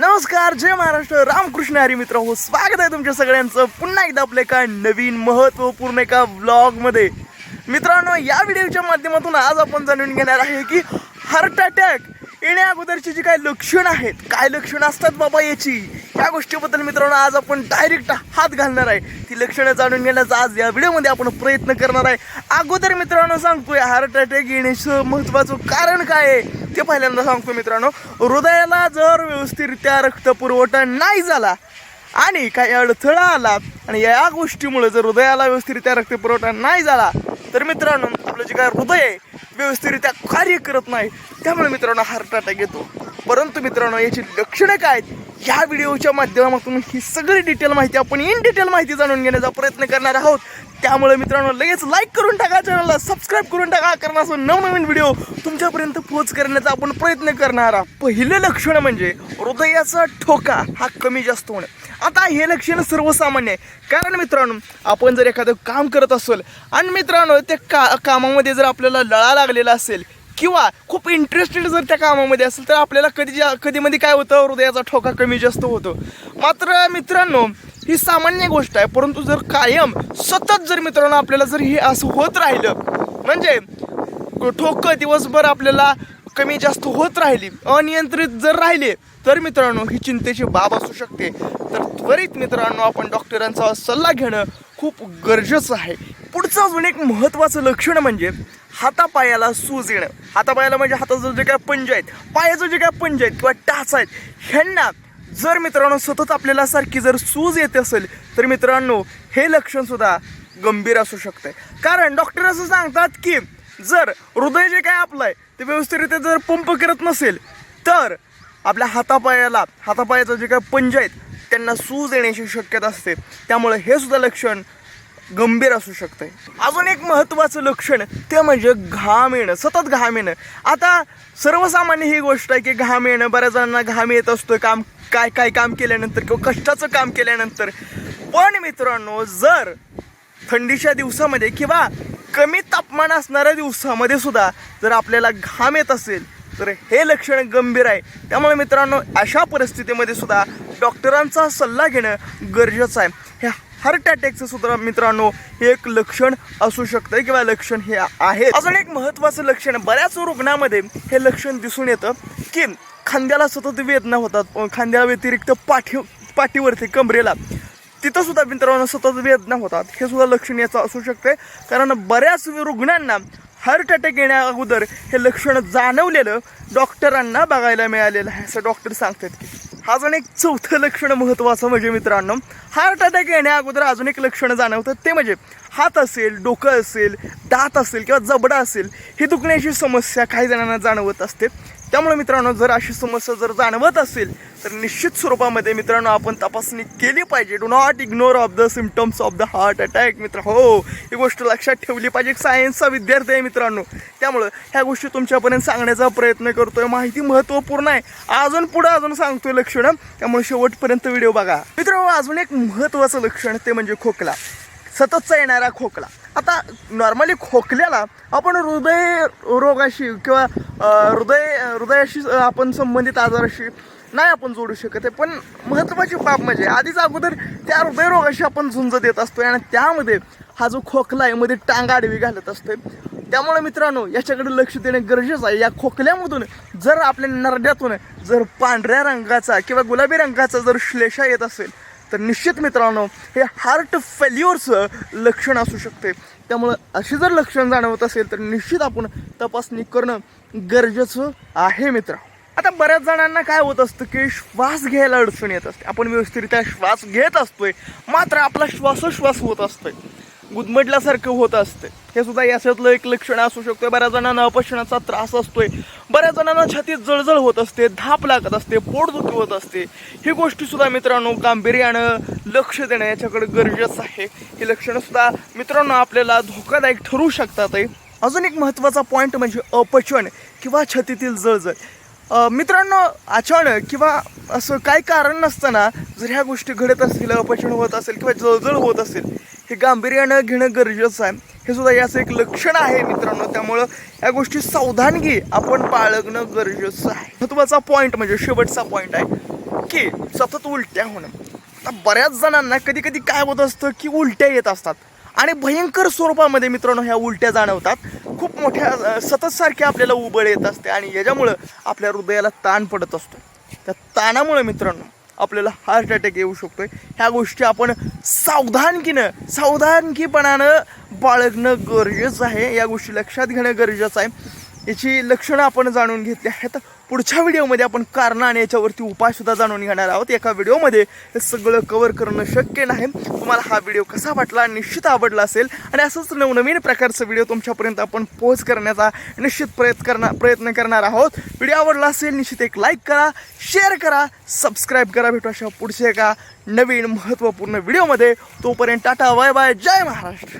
नमस्कार जय महाराष्ट्र. रामकृष्ण हरी मित्र हो स्वागत आहे तुमच्या सगळ्यांचं. पुन्हा एकदा आपल्या एका नवीन महत्त्वपूर्ण एका व्लॉगमध्ये मित्रांनो या व्हिडिओच्या माध्यमातून आज आपण जाणून घेणार आहे की हार्ट अटॅक येण्या अगोदरची जी काय लक्षणं आहेत काय लक्षणं असतात बाबा याची या गोष्टीबद्दल मित्रांनो आज आपण डायरेक्ट हात घालणार आहे. ती लक्षणं जाणून घेण्याचा आज या व्हिडिओमध्ये आपण प्रयत्न करणार आहे. अगोदर मित्रांनो सांगतोय हार्ट अटॅक येण्याचं महत्त्वाचं कारण काय आहे? ते पहिल्यांदा सांगतो मित्रांनो हृदयाला जर व्यवस्थितरित्या रक्तपुरवठा नाही झाला आणि काही अडथळा आला आणि या गोष्टीमुळे जर हृदयाला व्यवस्थितरित्या रक्तपुरवठा नाही झाला तर मित्रांनो आपलं जे काय हृदय आहे व्यवस्थितरित्या कार्य करत नाही त्यामुळे मित्रांनो हार्ट अटॅक येतो. परंतु मित्रांनो याची लक्षणं काय आहेत? या व्हिडिओच्या माध्यमातून ही सगळी डिटेल माहिती आपण इन डिटेल माहिती जाणून घेण्याचा प्रयत्न करणार आहोत. त्यामुळे मित्रांनो लगेच लाईक करून टाका चॅनलला सबस्क्राईब करून टाका कारण असं नवनवीन व्हिडिओ तुमच्यापर्यंत पोहोच करण्याचा आपण प्रयत्न करणार आहोत. पहिलं लक्षण म्हणजे हृदयाचा ठोका हा कमी जास्त होणे. आता हे लक्षण सर्वसामान्य आहे. कारण मित्रांनो आपण जर एखादं काम करत असेल आणि मित्रांनो त्या का कामामध्ये जर आपल्याला लळा लागलेला असेल किंवा खूप इंटरेस्टेड जर त्या कामामध्ये असेल तर आपल्याला कधी कधीमध्ये काय होतं? हृदयाचा ठोका कमी जास्त होतो. मात्र मित्रांनो ही सामान्य गोष्ट आहे परंतु जर कायम सतत जर मित्रांनो आपल्याला जर हे असं होत राहिलं म्हणजे ठोकं दिवसभर आपल्याला कमी जास्त होत राहिली अनियंत्रित जर राहिले तर मित्रांनो ही चिंतेची बाब असू शकते. तर त्वरित मित्रांनो आपण डॉक्टरांचा सल्ला घेणं खूप गरजेचं आहे. पुढचं अजून एक महत्त्वाचं लक्षण म्हणजे हातापायाला सूज येणं. हातापायाला म्हणजे हाताचं जे काय पंज आहेत पायाचं जे काय पंज आहेत किंवा टाच आहेत ह्यांना जर मित्रांनो सतत आपल्याला सारखी जर सूज येत असेल तर मित्रांनो हे लक्षण सुद्धा गंभीर असू शकते कारण डॉक्टर असं सांगतात की जर हृदय जे काय आपलं आहे ते व्यवस्थितरित्या जर पंप करत नसेल तर आपल्या हातापायाला हातापायाचं जे काय पंज आहेत त्यांना सूज येण्याची शक्यता असते. त्यामुळे हे सुद्धा लक्षण गंभीर असू शकते अजून एक महत्त्वाचं लक्षण ते म्हणजे घाम येणं सतत घाम येणं. आता सर्वसामान्य ही गोष्ट आहे की घाम येणं बऱ्याच जणांना घाम येत असतो काम काय काय काम केल्यानंतर किंवा कष्टाचं काम केल्यानंतर. पण मित्रांनो जर थंडीच्या दिवसामध्ये किंवा कमी तापमान असणाऱ्या दिवसामध्ये सुद्धा जर आपल्याला घाम येत असेल तर हे लक्षण गंभीर आहे. त्यामुळे मित्रांनो अशा परिस्थितीमध्ये सुद्धा डॉक्टरांचा सल्ला घेणं गरजेचं आहे. हे हार्ट अटॅकचं सुद्धा मित्रांनो हे एक लक्षण असू शकतं किंवा लक्षण हे आहे अजून एक महत्त्वाचं लक्षण बऱ्याच रुग्णामध्ये हे लक्षण दिसून येतं की खांद्याला सतत वेदना होतात खांद्या व्यतिरिक्त पाठी पाठीवरती कमरेला. तिथं सुद्धा मित्रांनो सतत वेदना होतात हे सुद्धा लक्षण याचं असू शकते. कारण बऱ्याच रुग्णांना हार्ट अटॅक येण्या अगोदर हे लक्षण जाणवलेलं डॉक्टरांना बघायला मिळालेलं आहे. असं डॉक्टर सांगतात की अजून एक चौथं लक्षण महत्त्वाचं म्हणजे मित्रांनो हार्ट अटॅक येण्या अगोदर अजून एक लक्षण जाणवतं. ते म्हणजे हात असेल डोकं असेल दात असेल किंवा जबडा असेल ही दुखण्याची समस्या काही जणांना जाणवत असते. त्यामुळे मित्रांनो जर अशी समस्या जर जाणवत असेल तर निश्चित स्वरूपामध्ये मित्रांनो आपण तपासणी केली पाहिजे. Do not ignore of the symptoms of the heart attack मित्र हो ही गोष्ट लक्षात ठेवली पाहिजे. सायन्सचा विद्यार्थी आहे मित्रांनो. त्यामुळं ह्या गोष्टी तुमच्यापर्यंत सांगण्याचा प्रयत्न करतोय. माहिती महत्त्वपूर्ण आहे. अजून पुढं अजून सांगतोय लक्षणं. त्यामुळे शेवटपर्यंत व्हिडिओ बघा. मित्रांनो अजून एक महत्त्वाचं लक्षण ते म्हणजे खोकला. सततचा येणारा खोकला. आता नॉर्मली खोकल्याला आपण हृदय रोगाशी किंवा हृदय हृदयाशी आपण संबंधित आजाराशी नाही आपण जोडू शकत आहे. पण महत्त्वाची बाब म्हणजे आधीच अगोदर त्या हृदयरोगाशी आपण झुंज देत असतो आणि त्यामध्ये हा जो खोकला आहे मध्ये टांग आडवी घालत असते त्यामुळे मित्रांनो याच्याकडे लक्ष देणं गरजेचं आहे. या खोकल्यामधून जर आपल्या नरड्यातून जर पांढऱ्या रंगाचा किंवा गुलाबी रंगाचा जर श्लेषा येत असेल तर निश्चित मित्रांनो हे हार्ट फेल्युअरचं लक्षण असू शकते. त्यामुळं अशी जर लक्षण जाणवत असेल तर निश्चित आपण तपासणी करणं गरजेचं आहे मित्र. आता बऱ्याच जणांना काय होत असतं की श्वास घ्यायला अडचण येत असते. आपण व्यवस्थितरित्या श्वास घेत असतोय मात्र आपला श्वासोश्वास होत असतोय. गुदमडल्यासारखं होत असते. हे सुद्धा याच्यातलं एक लक्षण असू शकतं बऱ्याच जणांना अपचनाचा त्रास असतोय. बऱ्याच जणांना छातीत जळजळ होत असते धाप लागत असते पोटदुखी होत असते. ही गोष्टी सुद्धा मित्रांनो गांभीर्यानं लक्ष देणं याच्याकडे गरजेचं आहे. ही लक्षणं सुद्धा मित्रांनो आपल्याला धोकादायक ठरू शकतात आहे. अजून एक महत्त्वाचा पॉईंट म्हणजे अपचन किंवा छतीतील जळजळ. मित्रांनो अचानक किंवा असं काही कारण नसताना जर ह्या गोष्टी घडत असतील अपचन होत असेल किंवा जळजळ होत असेल हे गांभीर्यानं घेणं गरजेचं आहे. हे सुद्धा याचं एक लक्षण आहे मित्रांनो. त्यामुळं या गोष्टी सावधानगी आपण बाळगणं गरजेचं आहे. महत्त्वाचा पॉईंट म्हणजे शेवटचा पॉईंट आहे की सतत उलट्या होणं. आता बऱ्याच जणांना कधी कधी काय होत असतं की उलट्या येत असतात. आणि भयंकर स्वरूपामध्ये मित्रांनो ह्या उलट्या जाणवतात. खूप मोठ्या सतत सारखे आपल्याला उबळ येत असते आणि याच्यामुळं आपल्या हृदयाला ताण पडत असतो. त्या ताणामुळे मित्रांनो आपल्याला हार्ट अटॅक येऊ शकतोय. ह्या गोष्टी आपण सावधानकीनं सावधानकीपणानं बाळगणं गरजेचं आहे. या गोष्टी लक्षात घेणं गरजेचं आहे. याची लक्षणं आपण जाणून घेतली आहेत. पुढच्या व्हिडिओमध्ये आपण कारणं आणि याच्यावरती उपायसुद्धा जाणून घेणार आहोत. एका व्हिडिओमध्ये हे सगळं कवर करणं शक्य नाही. तुम्हाला हा व्हिडिओ कसा वाटला निश्चित आवडला असेल. आणि असंच नवनवीन प्रकारचं व्हिडिओ तुमच्यापर्यंत आपण पोहोच करण्याचा निश्चित प्रयत्न करणार प्रयत्न करणार आहोत. व्हिडिओ आवडला असेल निश्चित एक लाईक करा शेअर करा सबस्क्राईब करा. भेटू अशा पुढच्या एका नवीन महत्त्वपूर्ण व्हिडिओमध्ये. तोपर्यंत टाटा बाय बाय. जय महाराष्ट्र.